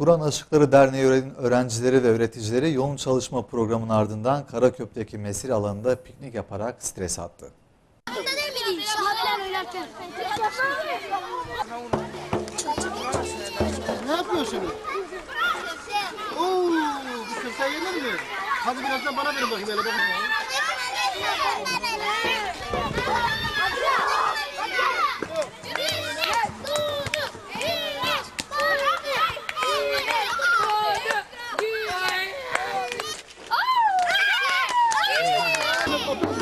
Kur'an Aşıkları Derneği öğren- öğrencileri ve öğreticileri yoğun çalışma programının ardından Karaköprü'deki mesire alanında piknik yaparak stres attı. Ne yapıyorsunuz? Oo, bu köfte yenir mi? Hadi biraz bana verin bakayım hele bakın.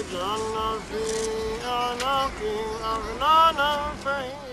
إنا جعلنا في أعناقهم أغلالا فهي